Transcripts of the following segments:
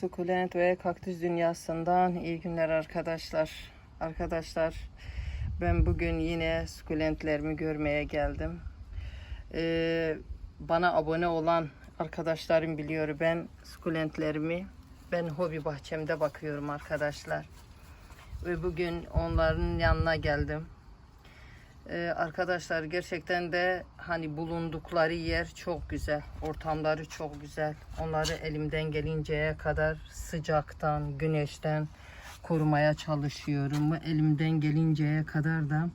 Sukulent ve kaktüs dünyasından iyi günler arkadaşlar. Arkadaşlar ben bugün yine sukulentlerimi görmeye geldim. Ee, bana abone olan arkadaşlarım biliyor ben sukulentlerimi ben hobi bahçemde bakıyorum arkadaşlar. Ve bugün onların yanına geldim. Ee, arkadaşlar gerçekten de hani bulundukları yer çok güzel. Ortamları çok güzel. Onları elimden gelinceye kadar sıcaktan, güneşten korumaya çalışıyorum. Elimden gelinceye kadar da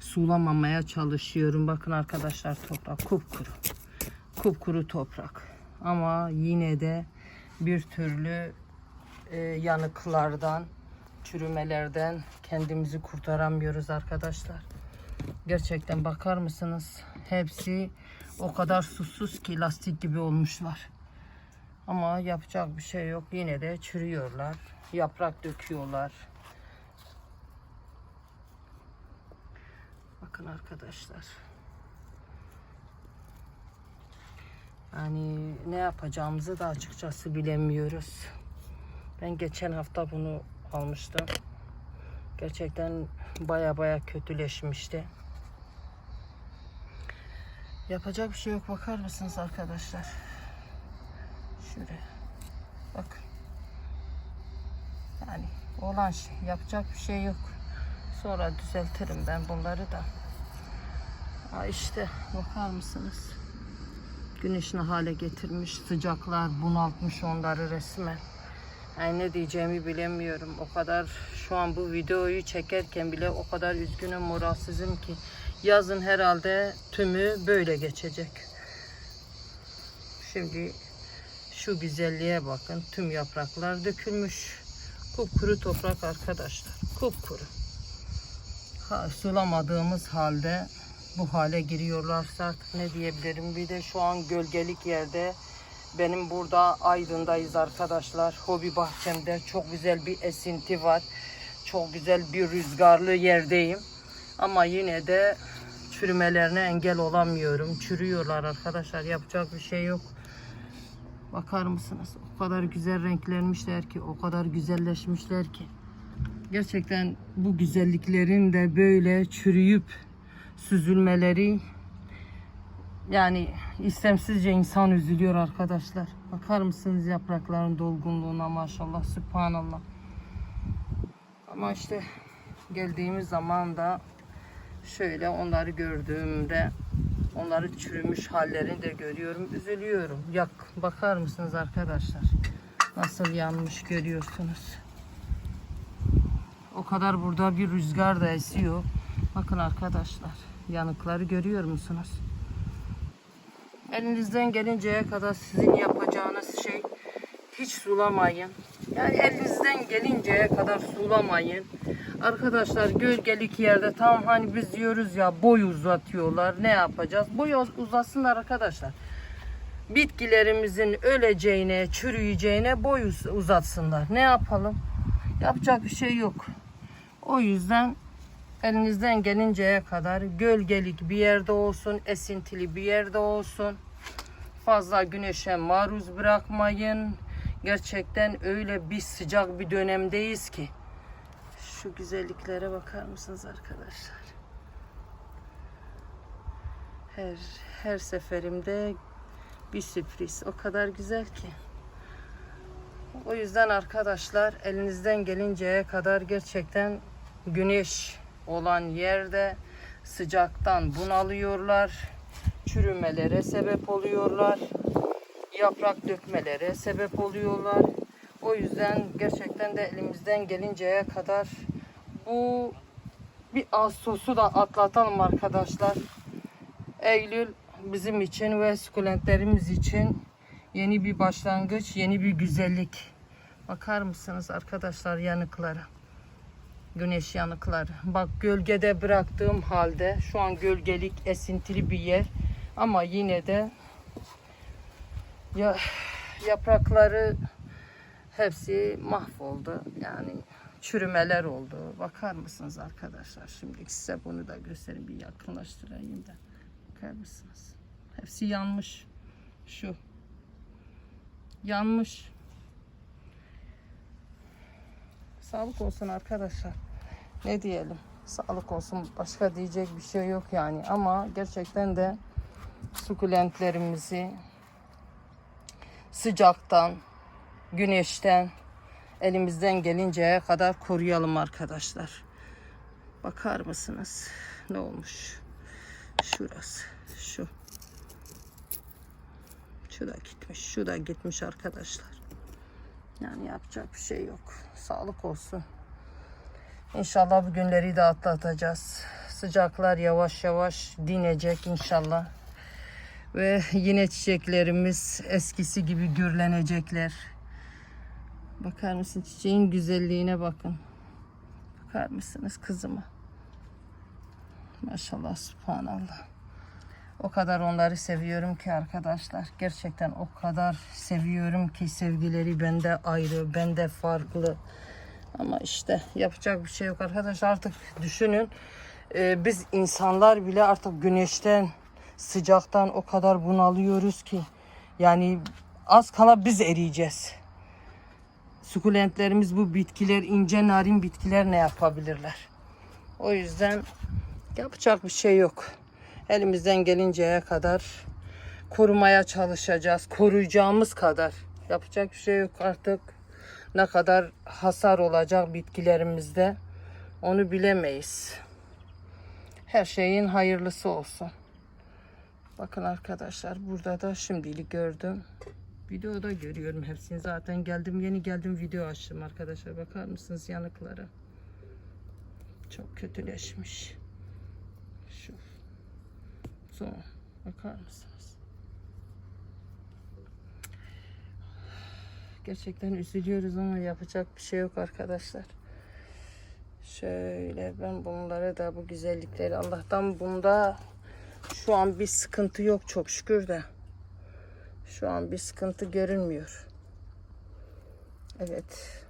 sulamamaya çalışıyorum. Bakın arkadaşlar toprak kupkuru. Kupkuru toprak. Ama yine de bir türlü e, yanıklardan, çürümelerden kendimizi kurtaramıyoruz arkadaşlar. Gerçekten bakar mısınız? Hepsi o kadar susuz ki lastik gibi olmuşlar. Ama yapacak bir şey yok. Yine de çürüyorlar. Yaprak döküyorlar. Bakın arkadaşlar. Yani ne yapacağımızı da açıkçası bilemiyoruz. Ben geçen hafta bunu almıştım. Gerçekten baya baya kötüleşmişti. Yapacak bir şey yok. Bakar mısınız arkadaşlar? Şöyle. Bak. Yani olan şey. Yapacak bir şey yok. Sonra düzeltirim ben bunları da. Ha işte bakar mısınız? Güneş ne hale getirmiş. Sıcaklar bunaltmış onları resmen. Yani ne diyeceğimi bilemiyorum. O kadar şu an bu videoyu çekerken bile o kadar üzgünüm, moralsizim ki yazın herhalde tümü böyle geçecek. Şimdi şu güzelliğe bakın. Tüm yapraklar dökülmüş. Kupkuru toprak arkadaşlar. Kupkuru. Ha, sulamadığımız halde bu hale giriyorlarsa ne diyebilirim. Bir de şu an gölgelik yerde benim burada Aydın'dayız arkadaşlar. Hobi bahçemde çok güzel bir esinti var. Çok güzel bir rüzgarlı yerdeyim. Ama yine de çürümelerine engel olamıyorum. Çürüyorlar arkadaşlar. Yapacak bir şey yok. Bakar mısınız? O kadar güzel renklenmişler ki, o kadar güzelleşmişler ki. Gerçekten bu güzelliklerin de böyle çürüyüp süzülmeleri yani istemsizce insan üzülüyor arkadaşlar. Bakar mısınız yaprakların dolgunluğuna maşallah, subhanallah. Ama işte geldiğimiz zaman da şöyle onları gördüğümde onları çürümüş hallerini de görüyorum. Üzülüyorum. Yak bakar mısınız arkadaşlar? Nasıl yanmış görüyorsunuz. O kadar burada bir rüzgar da esiyor. Bakın arkadaşlar yanıkları görüyor musunuz? Elinizden gelinceye kadar sizin yapacağınız şey hiç sulamayın. Yani elinizden gelinceye kadar sulamayın. Arkadaşlar gölgelik yerde tam hani biz diyoruz ya boy uzatıyorlar. Ne yapacağız? Boy uzatsınlar arkadaşlar. Bitkilerimizin öleceğine, çürüyeceğine boy uz- uzatsınlar. Ne yapalım? Yapacak bir şey yok. O yüzden elinizden gelinceye kadar gölgelik bir yerde olsun, esintili bir yerde olsun. Fazla güneşe maruz bırakmayın. Gerçekten öyle bir sıcak bir dönemdeyiz ki. Şu güzelliklere bakar mısınız arkadaşlar? Her her seferimde bir sürpriz. O kadar güzel ki. O yüzden arkadaşlar elinizden gelinceye kadar gerçekten güneş olan yerde sıcaktan bunalıyorlar. Çürümelere sebep oluyorlar. Yaprak dökmelere sebep oluyorlar. O yüzden gerçekten de elimizden gelinceye kadar bu bir Ağustos'u da atlatalım arkadaşlar. Eylül bizim için ve sukulentlerimiz için yeni bir başlangıç, yeni bir güzellik. Bakar mısınız arkadaşlar yanıklara? Güneş yanıkları. Bak gölgede bıraktığım halde şu an gölgelik esintili bir yer ama yine de ya yaprakları hepsi mahvoldu. Yani çürümeler oldu. Bakar mısınız arkadaşlar? Şimdi size bunu da göstereyim bir yakınlaştırayım da. Bakar mısınız? Hepsi yanmış. Şu. Yanmış. Sağlık olsun arkadaşlar. Ne diyelim? Sağlık olsun. Başka diyecek bir şey yok yani. Ama gerçekten de sukulentlerimizi sıcaktan, güneşten elimizden gelinceye kadar koruyalım arkadaşlar. Bakar mısınız? Ne olmuş? Şurası. Şu. Şu da gitmiş. Şu da gitmiş arkadaşlar. Yani yapacak bir şey yok. Sağlık olsun. İnşallah bu günleri de atlatacağız. Sıcaklar yavaş yavaş dinecek inşallah. Ve yine çiçeklerimiz eskisi gibi gürlenecekler. Bakar mısın çiçeğin güzelliğine bakın. Bakar mısınız kızıma? Maşallah subhanallah. O kadar onları seviyorum ki arkadaşlar. Gerçekten o kadar seviyorum ki sevgileri bende ayrı, bende farklı. Ama işte yapacak bir şey yok arkadaşlar. Artık düşünün e, biz insanlar bile artık güneşten, sıcaktan o kadar bunalıyoruz ki. Yani az kala biz eriyeceğiz. Sukulentlerimiz bu bitkiler, ince narin bitkiler ne yapabilirler? O yüzden yapacak bir şey yok. Elimizden gelinceye kadar korumaya çalışacağız. Koruyacağımız kadar. Yapacak bir şey yok artık. Ne kadar hasar olacak bitkilerimizde onu bilemeyiz. Her şeyin hayırlısı olsun. Bakın arkadaşlar burada da şimdilik gördüm. Videoda görüyorum hepsini. Zaten geldim yeni geldim video açtım arkadaşlar. Bakar mısınız yanıkları? Çok kötüleşmiş. Şu. Son. Bakar mısınız? Gerçekten üzülüyoruz ama yapacak bir şey yok arkadaşlar. Şöyle ben bunlara da bu güzellikleri Allah'tan bunda şu an bir sıkıntı yok çok şükür de şu an bir sıkıntı görünmüyor. Evet.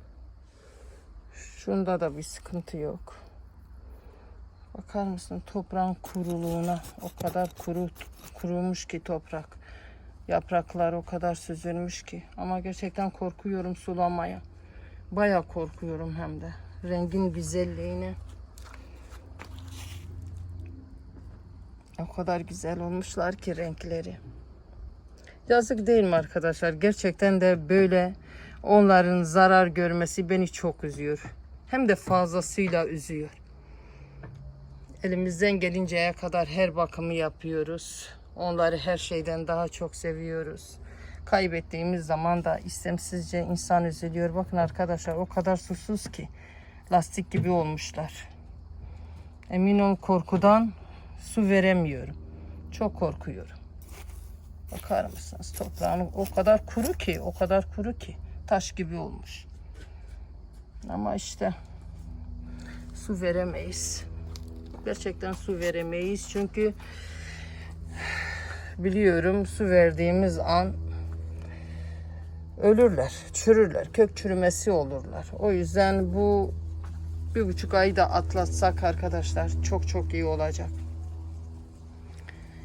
Şunda da bir sıkıntı yok. Bakar mısın toprağın kuruluğuna? O kadar kuru kurumuş ki toprak. Yapraklar o kadar süzülmüş ki. Ama gerçekten korkuyorum sulamaya. Baya korkuyorum hem de. Rengin güzelliğine. O kadar güzel olmuşlar ki renkleri. Yazık değil mi arkadaşlar? Gerçekten de böyle onların zarar görmesi beni çok üzüyor. Hem de fazlasıyla üzüyor. Elimizden gelinceye kadar her bakımı yapıyoruz. Onları her şeyden daha çok seviyoruz. Kaybettiğimiz zaman da istemsizce insan üzülüyor. Bakın arkadaşlar o kadar susuz ki lastik gibi olmuşlar. Emin ol korkudan su veremiyorum. Çok korkuyorum. Bakar mısınız toprağın o kadar kuru ki o kadar kuru ki taş gibi olmuş. Ama işte su veremeyiz. Gerçekten su veremeyiz çünkü biliyorum su verdiğimiz an ölürler, çürürler, kök çürümesi olurlar. O yüzden bu bir buçuk ayı da atlatsak arkadaşlar çok çok iyi olacak.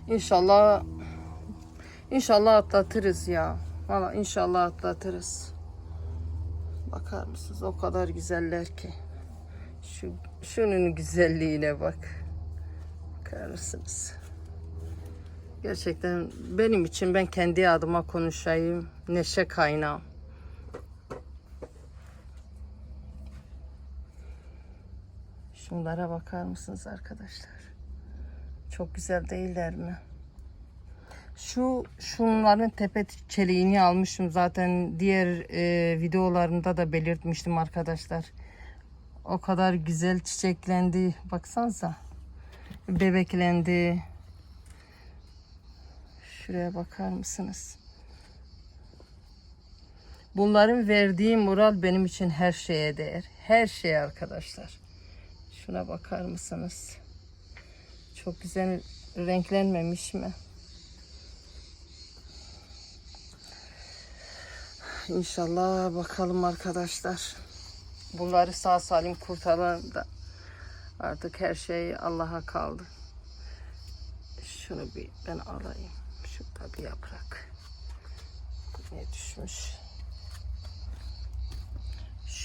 İnşallah İnşallah atlatırız ya. Valla inşallah atlatırız. Bakar mısınız? O kadar güzeller ki. Şu şunun güzelliğine bak. Bakar mısınız? Gerçekten benim için ben kendi adıma konuşayım. Neşe kaynağım. Şunlara bakar mısınız arkadaşlar? Çok güzel değiller mi? Şu şunların tepe çeliğini almışım zaten diğer e, videolarında da belirtmiştim arkadaşlar. O kadar güzel çiçeklendi. Baksanıza. Bebeklendi. Şuraya bakar mısınız? Bunların verdiği moral benim için her şeye değer. Her şey arkadaşlar. Şuna bakar mısınız? Çok güzel renklenmemiş mi? İnşallah bakalım arkadaşlar. Bunları sağ salim kurtaralım da artık her şey Allah'a kaldı. Şunu bir ben alayım. Şurada bir yaprak. Ne düşmüş?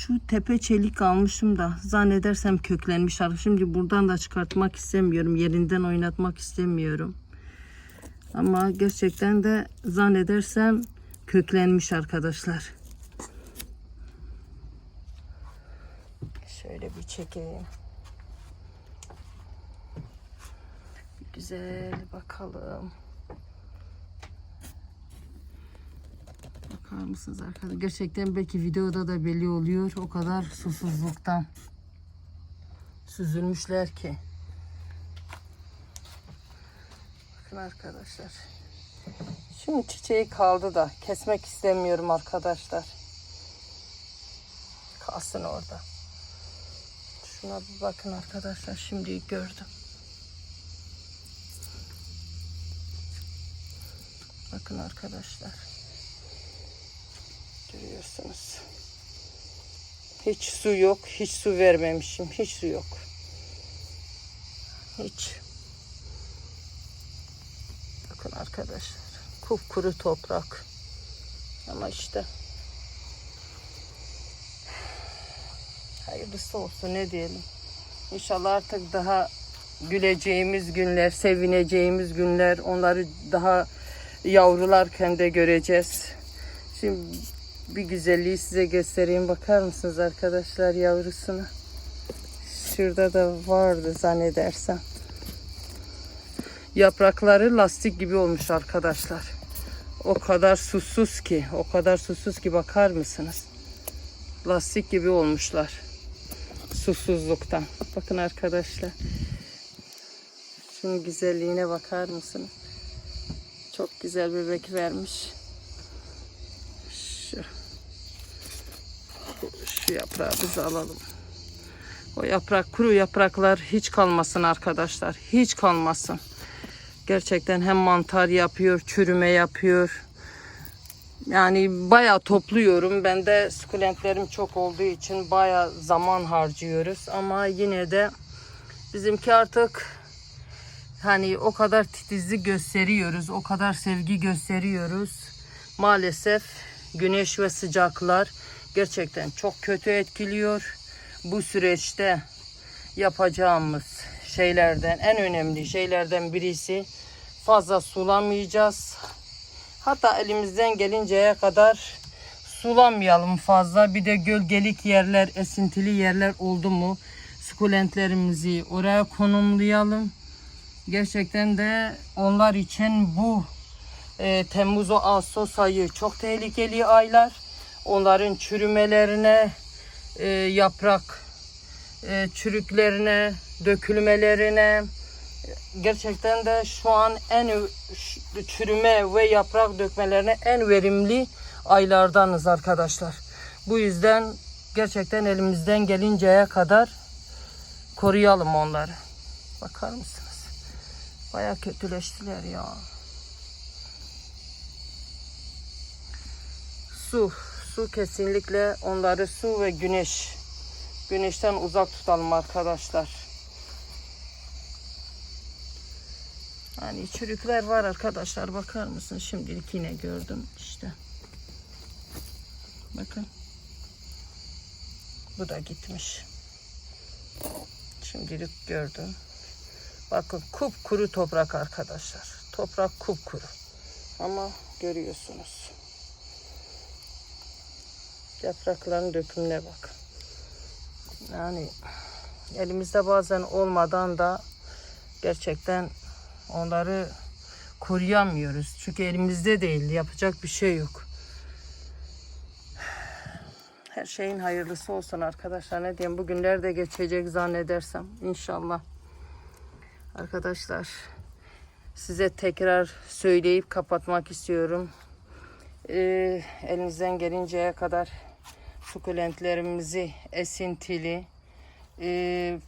Şu tepe çelik almışım da zannedersem köklenmiş artık. Şimdi buradan da çıkartmak istemiyorum. Yerinden oynatmak istemiyorum. Ama gerçekten de zannedersem köklenmiş arkadaşlar. Şöyle bir çekeyim. Güzel bakalım. Bakar mısınız arkadaşlar? Gerçekten belki videoda da belli oluyor. O kadar susuzluktan süzülmüşler ki. Bakın arkadaşlar. Şimdi çiçeği kaldı da kesmek istemiyorum arkadaşlar. Kalsın orada. Şuna bir bakın arkadaşlar. Şimdi gördüm. Bakın arkadaşlar. Görüyorsunuz. Hiç su yok. Hiç su vermemişim. Hiç su yok. Hiç. Bakın arkadaşlar. Kupkuru toprak. Ama işte hayırlısı olsun ne diyelim. İnşallah artık daha güleceğimiz günler, sevineceğimiz günler, onları daha yavrularken de göreceğiz. Şimdi bir güzelliği size göstereyim. Bakar mısınız arkadaşlar yavrusunu? Şurada da vardı zannedersem. Yaprakları lastik gibi olmuş arkadaşlar. O kadar susuz ki, o kadar susuz ki bakar mısınız? Lastik gibi olmuşlar. Susuzluktan. Bakın arkadaşlar. Şunun güzelliğine bakar mısınız? Çok güzel bebek vermiş. Şu, şu yaprağı biz alalım. O yaprak, kuru yapraklar hiç kalmasın arkadaşlar. Hiç kalmasın. Gerçekten hem mantar yapıyor, çürüme yapıyor. Yani bayağı topluyorum. Ben de sukulentlerim çok olduğu için bayağı zaman harcıyoruz. Ama yine de bizimki artık hani o kadar titizlik gösteriyoruz, o kadar sevgi gösteriyoruz. Maalesef güneş ve sıcaklar gerçekten çok kötü etkiliyor. Bu süreçte yapacağımız şeylerden en önemli şeylerden birisi fazla sulamayacağız. Hatta elimizden gelinceye kadar sulamayalım fazla. Bir de gölgelik yerler, esintili yerler oldu mu sukulentlerimizi oraya konumlayalım. Gerçekten de onlar için bu e, Temmuz o Ağustos ayı çok tehlikeli aylar. Onların çürümelerine, e, yaprak e, çürüklerine, dökülmelerine gerçekten de şu an en çürüme ve yaprak dökmelerine en verimli aylardanız arkadaşlar. Bu yüzden gerçekten elimizden gelinceye kadar koruyalım onları. Bakar mısınız? Baya kötüleştiler ya. Su, su kesinlikle onları su ve güneş. Güneşten uzak tutalım arkadaşlar. Hani çürükler var arkadaşlar bakar mısın? Şimdilik yine gördüm işte. Bakın. Bu da gitmiş. Şimdilik gördüm. Bakın kupkuru toprak arkadaşlar. Toprak kupkuru. Ama görüyorsunuz. Yaprakların dökümüne bakın. Yani elimizde bazen olmadan da gerçekten onları koruyamıyoruz. Çünkü elimizde değil. Yapacak bir şey yok. Her şeyin hayırlısı olsun arkadaşlar. Ne diyeyim bugünler de geçecek zannedersem. inşallah. Arkadaşlar size tekrar söyleyip kapatmak istiyorum. Ee, elinizden gelinceye kadar sukulentlerimizi esintili, e,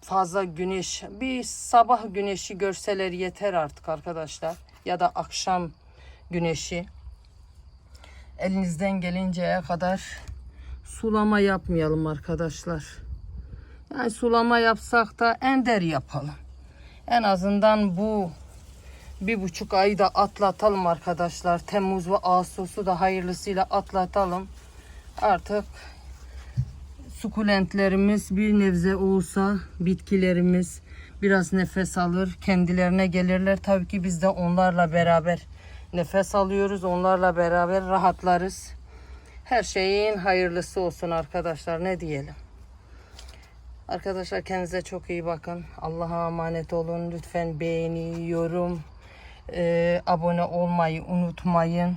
fazla güneş, bir sabah güneşi görseler yeter artık arkadaşlar. Ya da akşam güneşi. Elinizden gelinceye kadar sulama yapmayalım arkadaşlar. Yani sulama yapsak da ender yapalım. En azından bu bir buçuk ayı da atlatalım arkadaşlar. Temmuz ve Ağustos'u da hayırlısıyla atlatalım. Artık sukulentlerimiz bir nebze olsa bitkilerimiz biraz nefes alır, kendilerine gelirler. Tabii ki biz de onlarla beraber nefes alıyoruz, onlarla beraber rahatlarız. Her şeyin hayırlısı olsun arkadaşlar ne diyelim. Arkadaşlar kendinize çok iyi bakın. Allah'a emanet olun. Lütfen beğeni, yorum, e, abone olmayı unutmayın.